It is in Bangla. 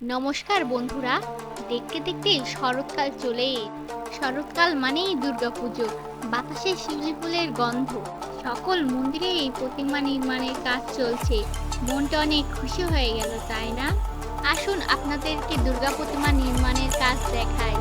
নমস্কার বন্ধুরা, দেখতে দেখতে শরৎকাল চলে শরৎকাল মানেই দুর্গাপুজো বাতাসে শিউলি ফুলের গন্ধ। সকল মন্দিরে এই প্রতিমা নির্মাণের কাজ চলছে। মনটা অনেক খুশি হয়ে গেল, তাই না? আসুন আপনাদেরকে দুর্গা প্রতিমা নির্মাণের কাজ দেখায়